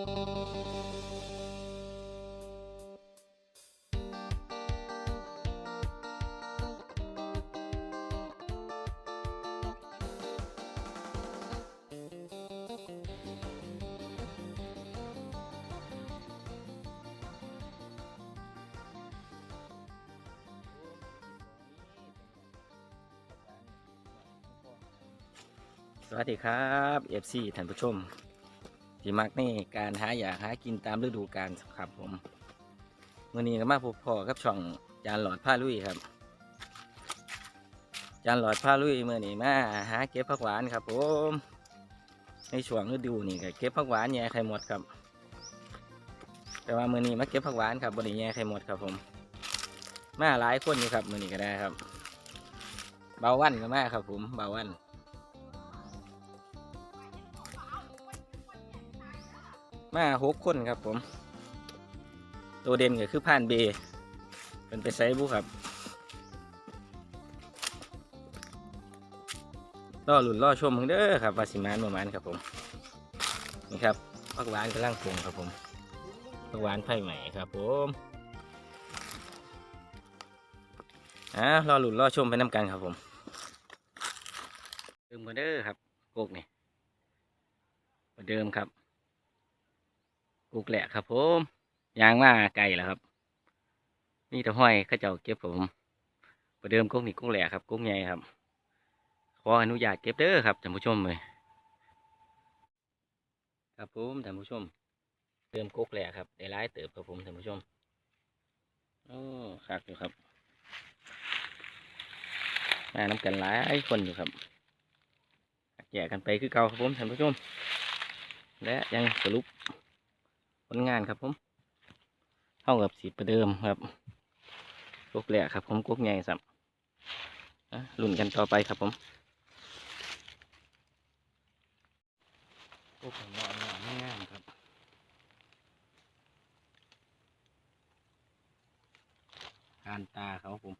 สวัสดีครับ FC ท่านผู้ชม ที่มักในการหาอยากหากินตามฤดูกาลครับผมวันนี้ก็มาพบพ่อกับช่องจานหลอดผ้าลุยครับ จานหลอดผ้าลุยเมื่อนี้มาหาเก็บผักหวานครับผมในช่วงฤดูนี่ก็เก็บผักหวานแย่ไข่หมดครับ แต่ว่ามื่อนี้มาเก็บผักหวานครับบนนี้แย่ไข่หมดครับผมมาหลายคนอยู่ครับมื่อนี้ก็ได้ครับ เบาวันก็มาครับผมเบาวัน มาหกคนครับผม ตัวเด่นก็คือผ่านเบเป็นไปไซบุครับล่อหลุนล่อชมมึงเด้อครับวาสิมานประมาณครับผม นี่ครับผักหวานกำลังปรุงครับผมผักหวานไผ่ใหม่ครับผมอ่ารอหลุนล่อชมไปน้ำกันครับผมเดิมกันเด้อครับโกกนี่เหมือนเดิมครับ กุกแหละครับผมยางมาไกลแล้วครับนี่ต่ห้อยข้าเจ้าเก็บผมประเดิมกุ้งนี่กุ้งแหละครับกุ้งใหญ่ครับขออนุญาตเก็บเด้อครับท่านผู้ชมเลยครับผมท่านผู้ชมเดิมกุกแหละครับได้ร้ายเติบครับผมท่านผู้ชมโอ้คักอยู่ครับมาน้ำกันหลายคนอยู่ครับแยกกันไปคือเก่าครับผมท่านผู้ชมและยังสรุป ผลงานครับผมเท่ากับสีประเดิมครับกุกแหละครับผมกุกใหญ่สับอะลุ้นกันต่อไปครับผมกุกหน่อยหน่อยงามครับทานตาเขาผม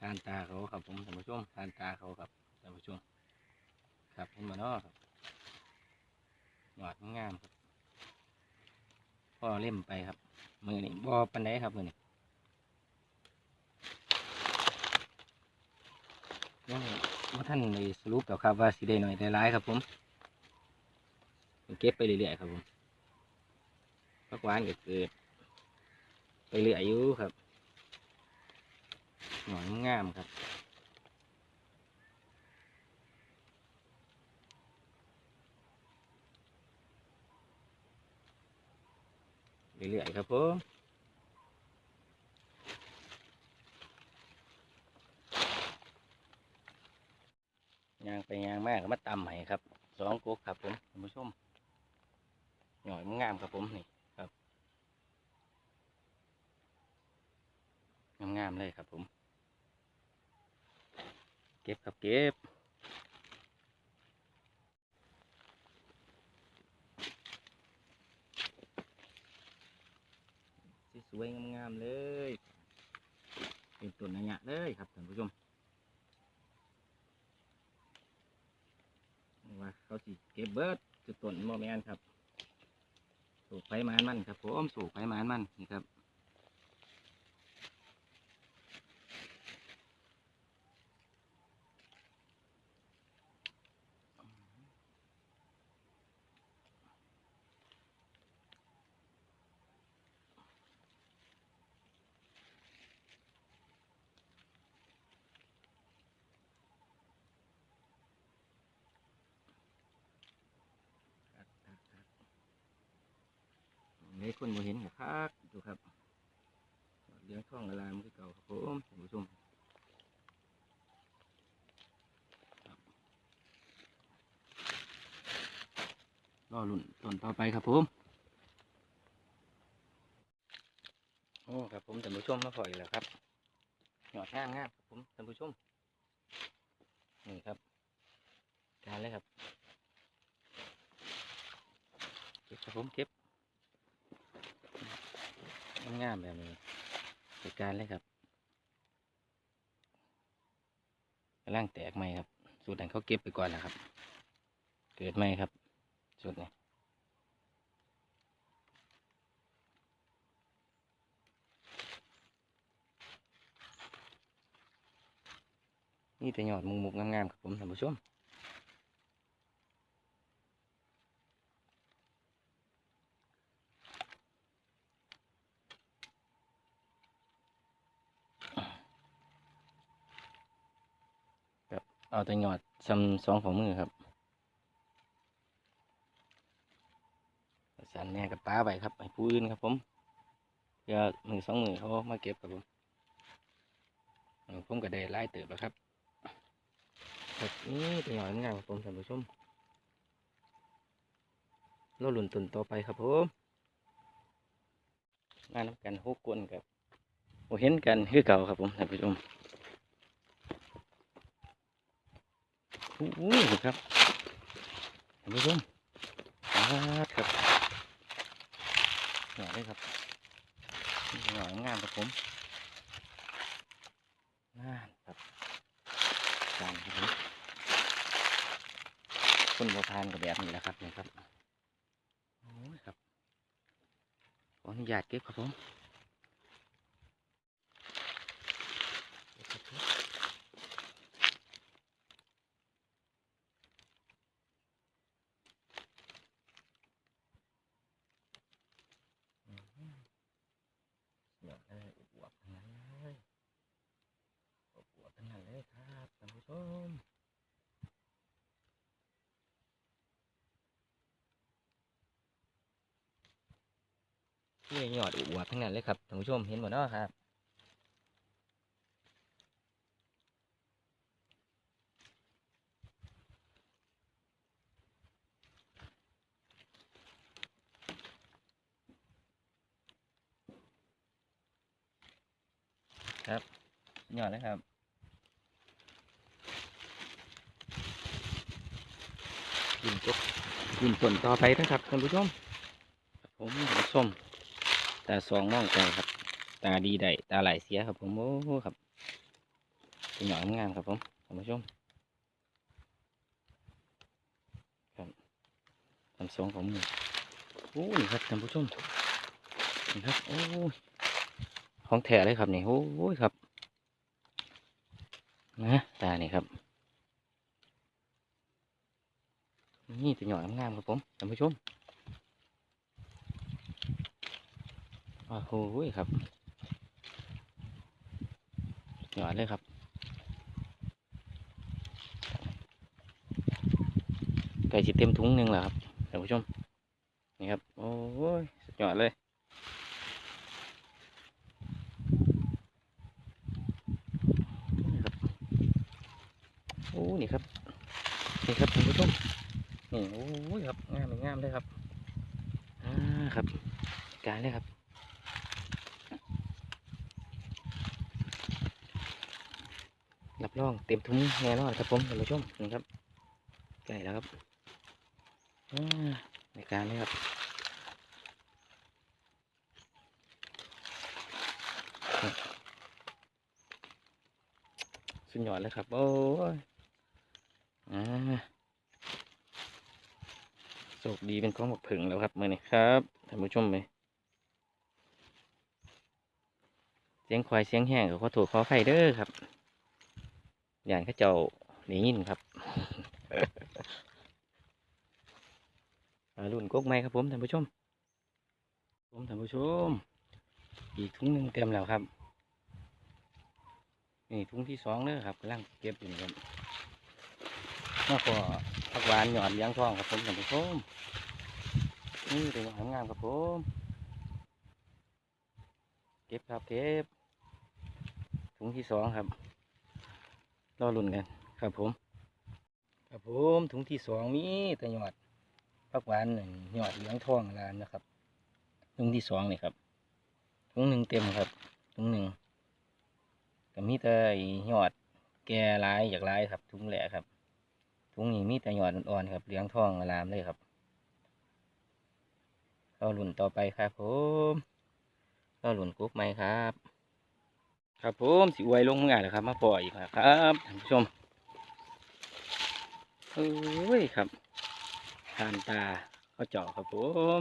ทานตาเขาครับผมท่านผู้ชมทานตาเขาครับท่านผู้ชมครับเห็นมาเนาะครับหยอดงามครับ พ่อเล่มไปครับ มือนี่บอปันไดครับมือนี่ยังว่าท่านในสรุปกับครับว่าสีได้หน่อยได้ร้ายครับผมเก็บไปเรื่อยๆครับผมพักหวานก็เกิดไปเรื่อยอยู่ครับหน่อยงามครับ เรื่อยๆครับผมยางไปยางมากก็มาตำให้ครับสองกุ๊กครับผมท่านผู้ชมหน่อยมันงามครับผมนี่ครับงามๆเลยครับผม เก็บครับเก็บ วยงามๆเลย เป็นต้นอัญญะเลยครับท่านผู้ชมว่าเขาสิเก็บเบิร์ดจุดต้นโมแมนครับ สูบไฟมานมันครับผมสูบไฟมานมันนี่ครับนี่ คนโมเห็นกับคักดูครับเลี้ยงท้องอลามคือเก่าครับผมท่านผู้ชมรับรอลุ่นต้นต่อไปครับผมโอ้ครับผมท่านผู้ชมมาปล่อยแล้วครับหยอดงามงามครับผมท่านผู้ชมนี่ครับการเลยครับเก็บครับผมเก็บ งามแบบนี้จัดการเลยครับกำลังแตกไหมครับ สูตรนั้นเขาเก็บไปก่อนนะครับ เกิดไหมครับสูตรนี้นี่แต่ยอดมุงมุกงามๆครับผมท่านผู้ชม เอาแต่ยอดซ้ำสองของมือครับสันแม่กับป้าไปครับให้ผู้อื่นครับผมเดี๋ยวมือสองมือเขามาเก็บครับผมผมก็ได้ไล่เติบแล้วครับครับนี่เป็นหน่อยงามครับผมท่านผู้ชมเราหลุนตุนต่อไปครับผมมาน้ำกันหกคนครับโอเห็นกันคือเก่าครับผมท่านผู้ชม โอู้หูครับท่านผู้ชมปาครับหน่อยเลยครับหน่อยงามครับผมน่านครับการครับคนโบทานกับแบบนี้แหละครับนี่ครับโอ้ยครับขออนุญาตเก็บครับผมอื้อหือเดี๋ยวเลยอวบๆทั้งนั้นเลยอวบๆทั้งนั้นเลยครับท่านผู้ชม นี่หยอดอวบๆทั้งนั้นเลยครับท่านผู้ชมเห็นหมดเนาะครับครับหยอดเลยครับกินจบกินผลต่อไปนะครับท่านผู้ชมครับผมท่านผู้ชม ตาสองมองใจครับ ตาดีได้ตาไหลเสียครับผมโอ้โหครับเป็นหน่อยงามครับผมท่านผู้ชมครับทำสองของมือโอ้นี่ครับท่านผู้ชมนี่ครับโอ้ยของแท้เลยครับนี่โอ้ยครับนะตานี่ครับนี่เป็นหน่อยงามครับผมท่านผู้ชม โอ้โหครับหยอดเลยครับไก่สิเต็มถุงหนึ่งแล้วครับท่านผู้ชม นี่ครับ โอ้ยสุดยอดเลยนี่ครับโอ้นี่ครับนี่ครับท่านผู้ชมนี่โอ้ยครับงามงามเลยครับอ่าครับการเลยครับ รับรองเต็มทุ้งแน่นอนครับผมท่านผู้ชมนี่ครับใกล้แล้วครับในการนี้ครับสุดยอดเลยครับ โอ้ยอ่าโชคดีเป็นของหมกผึ่งแล้วครับมือนี้ครับท่านผู้ชมเลยเสียงควายเสียงแห้งก็ขอโทษขอไฟเด้อครับ อย่างข้าเจ้าหนียินครับรุ่นกกไม้ครับผมท่านผู้ชม ผมท่านผู้ชม อีกถุงหนึ่งเต็มแล้วครับ นี่ถุงที่สองเด้อครับกำลังเก็บอยู่ครับมาขอผักหวานหยอดเลี้งทองครับผมท่านผู้ชมนี่เป็นของงามครับผม เก็บครับเก็บถุงที่สองครับ รอรุ่นกันครับผม ครับผมถุงที่สองมีแต่หยอดผักหวานหนึ่งหยอดเหลืองทองลานนะครับถุงที่สองนี่ครับถุงหนึ่งเต็มครับถุงหนึ่งก็มีแต่หยอดแก่ลายอยากลายครับถุงแหละครับถุงนี้มีแต่หยอดอ่อนๆครับเหลืองทองลามเลยครับรอรุ่นต่อไปครับผมรอรุ่นกุ๊กไหมครับ ครับผมสิอวยลงเมื่อแล้วครับ มาปล่อยครับท่านผู้ชมเอ้ยครับทานตาเขาเจาะครับผม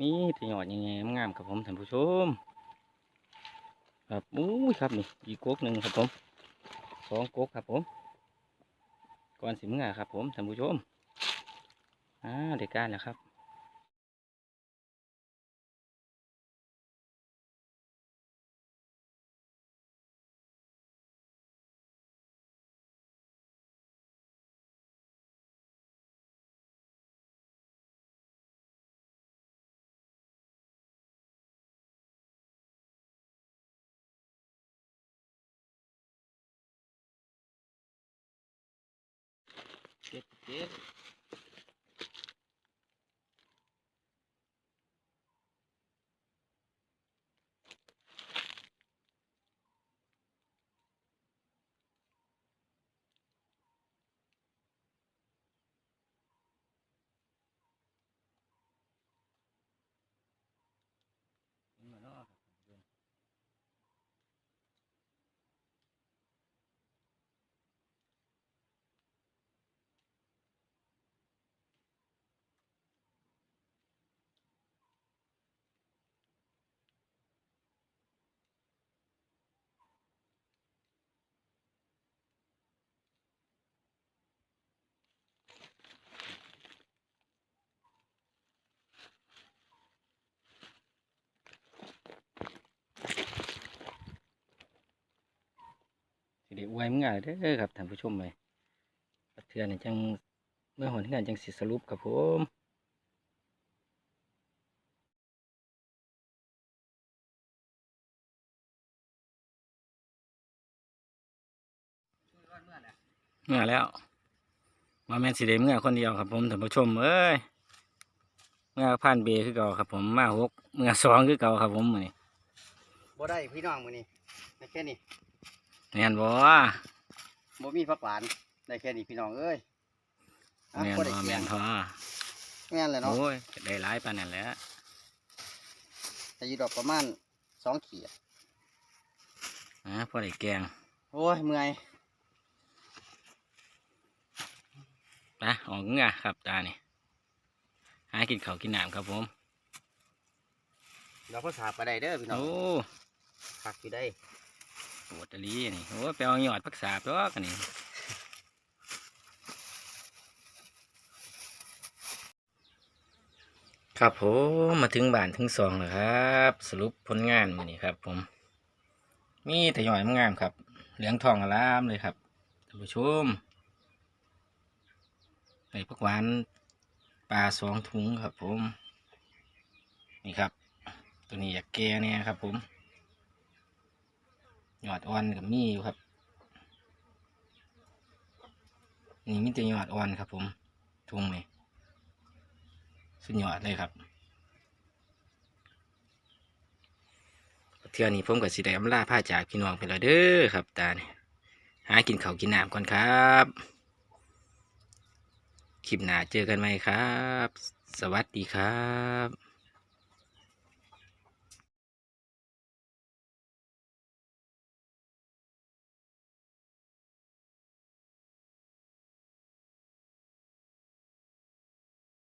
มีแต่หยอดยังไงงามครับผมท่านผู้ชมครับอู้ยครับนี่อีกก๊กหนึ่งครับผมสองกกครับผมก่อนสิมึงอะครับผมท่านผู้ชมอ่าเด็กการแล้วครับ เจ็ดเจ็ดเห็นบ่เนาะครับเบิ่ง สิได้อวยมึงอะเด้อครับท่านผู้ชมเลยเทื่อนี่จังเมื่อหนงานจังสิสรุปครับผมเมื่อแล้ว มาแม่นสิเดเมื่อคนเดียวครับผมท่านผู้ชมเอ้ยเมื่อพันเบคือเก่าครับผมมาหกเมื่อสองคือเก่าครับผมมื้อนี้บ่ได้พี่น้องมื้อนี้ได้แค่นี้ แม่นบ่บ่มีผักหวานได้แค่นี้พี่น้องเอ้ยอะแม่นบ่บ่ได้แม่แม่นนพอแม่นเลยเนาะโอ้ยได้หลายปานนั้นแหล้วแต่อยู่ดอกประมาณสองขีดอ่าพอได้แกงโอ้ยเมื่อยไปออกเงาครับตานี่หากินข้าวกินน้ำครับผมเราก็สาบไปได้เด้อพี่น้องโอ้คักอยู่ได้ โหตลีนี่โอ้ไปเอาหยอดพักษาตัวกันนี่ครับผมมาถึงบ้านถึงสองแล้วครับ สรุปผลงานมือนี้ครับผมมีแต่หยอดงามครับ เหลืองทองอลามเลยครับท่านผู้ชมใส่ผักหวานปลาสองถุงครับผม นี่ครับ ตัวนี้อยากแก่เนี่ยครับผม ยอดอ่อนกับมีอยู่ครับ นี่มีแต่หยอดอ่อนครับ ผมถุงนี่สุดยอดเลยครับเที่ยวนี้ผมกับสีแดงลาผ้าจากพี่น้องไปแล้วเด้อครับตาเนี่ยหากินข้ากินน้ำก่อนครับ คลิปหน้าเจอกันไหมครับ สวัสดีครับ